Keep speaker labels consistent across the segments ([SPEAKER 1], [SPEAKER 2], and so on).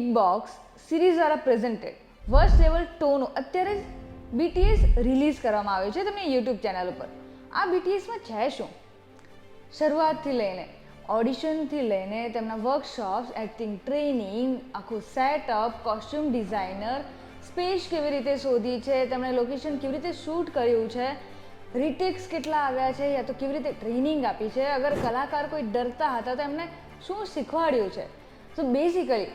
[SPEAKER 1] Big box series દ્વારા presented worst level ટોનું અત્યારે જ બીટીએસ રિલીઝ કરવામાં આવ્યું છે તમને યુટ્યુબ ચેનલ ઉપર. આ બીટીએસમાં છે શું? શરૂઆતથી લઈને ઓડિશનથી લઈને તેમના વર્કશોપ્સ એક્ટિંગ ટ્રેનિંગ આખું સેટઅપ કોસ્ટ્યુમ ડિઝાઇનર સ્પેસ કેવી રીતે શોધી છે, તેમણે લોકેશન કેવી રીતે શૂટ કર્યું છે રિટેક્સ કેટલા આવ્યા છે, યા તો કેવી રીતે ટ્રેનિંગ આપી છે, અગર કલાકાર કોઈ ડરતા હતા તો એમને શું શીખવાડ્યું છે? તો બેઝિકલી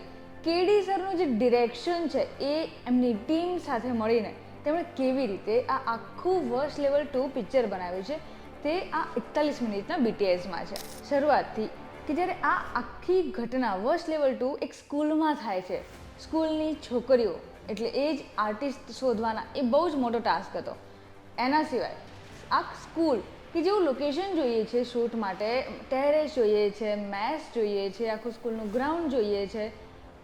[SPEAKER 1] કેડી સરનું જે ડિરેક્શન છે એ એમની ટીમ સાથે મળીને તેમણે કેવી રીતે આ આખું વર્ષ લેવલ ટુ પિક્ચર બનાવ્યું છે તે આ એકતાલીસ મિનિટના બીટીએસમાં છે. શરૂઆતથી કે જ્યારે આ આખી ઘટના વર્ષ લેવલ ટુ એક સ્કૂલમાં થાય છે. સ્કૂલની છોકરીઓ, એટલે એ જ આર્ટિસ્ટ શોધવાના એ બહુ જ મોટો ટાસ્ક હતો. એના સિવાય આ સ્કૂલ કે જેવું લોકેશન જોઈએ છે શૂટ માટે ટેરેસ જોઈએ છે મેસ જોઈએ છે, આખું સ્કૂલનું ગ્રાઉન્ડ જોઈએ છે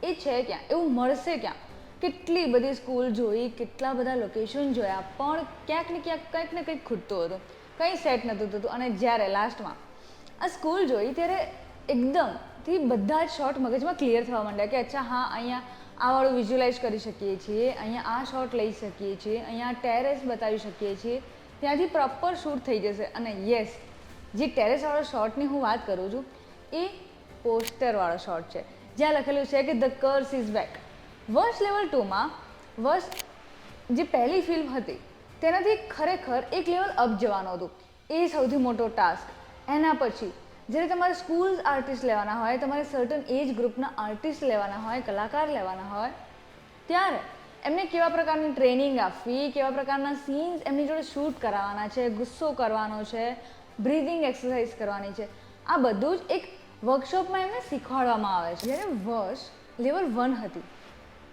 [SPEAKER 1] એ છે ક્યાં? એવું મળશે ક્યાં? કેટલી બધી સ્કૂલ જોઈ, કેટલા બધા લોકેશન જોયા, પણ ક્યાંક ને ક્યાંક કંઈક ને કંઈક ખૂટતું હતું. કંઈ સેટ નહોતું થતું. અને જ્યારે લાસ્ટમાં આ સ્કૂલ જોઈ, ત્યારે એકદમથી બધા જ શોર્ટ મગજમાં ક્લિયર થવા માંડ્યા કે અચ્છા, હા, અહીંયા આ વાળું વિઝ્યુલાઇઝ કરી શકીએ છીએ, અહીંયા આ શોટ લઈ શકીએ છીએ, અહીંયા ટેરેસ બતાવી શકીએ છીએ. ત્યાંથી પ્રોપર શૂટ થઈ જશે. અને યસ જે ટેરેસવાળો શોટની હું વાત કરું છું, એ પોસ્ટરવાળો શોટ છે. જ્યાં લખેલું છે કે ધ કર્સ ઇઝ બેક વર્ષ લેવલ ટુમાં વર્ષ જે પહેલી ફિલ્મ હતી, તેનાથી ખરેખર એક લેવલ અપ જવાનું હતું. એ સૌથી મોટો ટાસ્ક એના પછી, જ્યારે તમારે સ્કૂલ આર્ટિસ્ટ લેવાના હોય, તમારે સર્ટન એજ ગ્રુપના આર્ટિસ્ટ લેવાના હોય, કલાકાર લેવાના હોય, ત્યારે એમને કેવા પ્રકારની ટ્રેનિંગ આપવી, કેવા પ્રકારના સીન્સ એમની જોડે શૂટ કરાવવાના છે, ગુસ્સો કરવાનો છે બ્રીધિંગ એક્સરસાઇઝ કરવાની છે, આ બધું જ એક વર્કશોપમાં એમને શીખવાડવામાં આવે છે. જ્યારે વર્ષ, લેવલ વન હતી,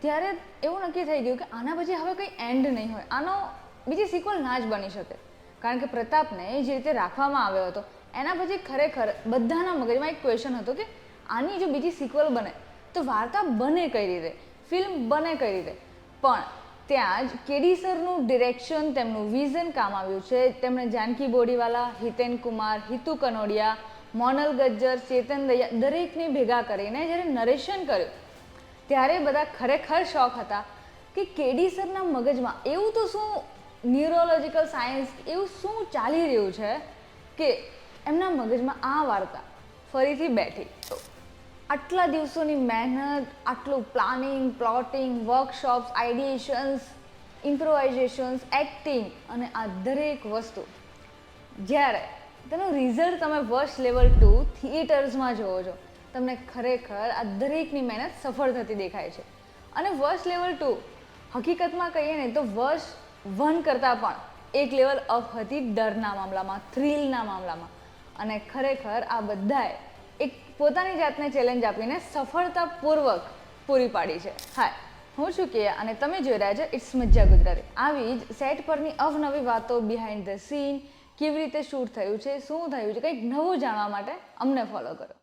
[SPEAKER 1] ત્યારે એવું નક્કી થઈ ગયું કે આના પછી હવે કંઈ એન્ડ નહીં હોય. આનો બીજી સિક્વલ ના જ બની શકે. કારણ કે પ્રતાપને જે રીતે રાખવામાં આવ્યો હતો, એના પછી ખરેખર બધાના મગજમાં એક ક્વેશ્ચન હતો કે આની જો બીજી સિક્વલ બને, તો વાર્તા બને કઈ રીતે? ફિલ્મ બને કઈ રીતે? પણ ત્યાં જ કેડી સરનું ડિરેક્શન તેમનું વિઝન કામ આવ્યું છે. તેમણે જાનકી બોડીવાલા, હિતેન કુમાર, હિતુ કનોડિયા મોનલ ગજ્જર, ચેતન દયા દરેકને ભેગા કરીને જ્યારે નરેશન કર્યું, ત્યારે બધા ખરેખર શોખ હતા કે કેડી સરના મગજમાં એવું તો શું ન્યુરોલોજીકલ સાયન્સ એવું શું ચાલી રહ્યું છે કે એમના મગજમાં આ વાર્તા ફરીથી બેઠી? આટલા દિવસોની મહેનત, આટલું planning plotting workshops ideations improvisations acting અને આ દરેક વસ્તુ જ્યારે તેનું રિઝલ્ટ તમે વર્ષ લેવલ ટુ થિયેટર્સમાં જોવો છો. તમને ખરેખર આ દરેકની મહેનત સફળ થતી દેખાય છે. અને વર્ષ લેવલ ટુ હકીકતમાં કહીએ ને તો વર્ષ વન કરતાં પણ એક લેવલ અપ હતી ડરના મામલામાં થ્રિલના મામલામાં. અને ખરેખર આ બધાએ એક પોતાની જાતને ચેલેન્જ આપીને સફળતાપૂર્વક પૂરી પાડી છે. હાય હું છું કે અને તમે જોઈ રહ્યા છો ઇટ્સ મજા ગુજરાતી. આવી જ સેટ પરની અવનવી વાતો બિહાઇન્ડ ધ સીન કેવી રીતે શૂટ થયું છે, શું થયું છે, કંઈક નવું જાણવા માટે અમને ફોલો કરો.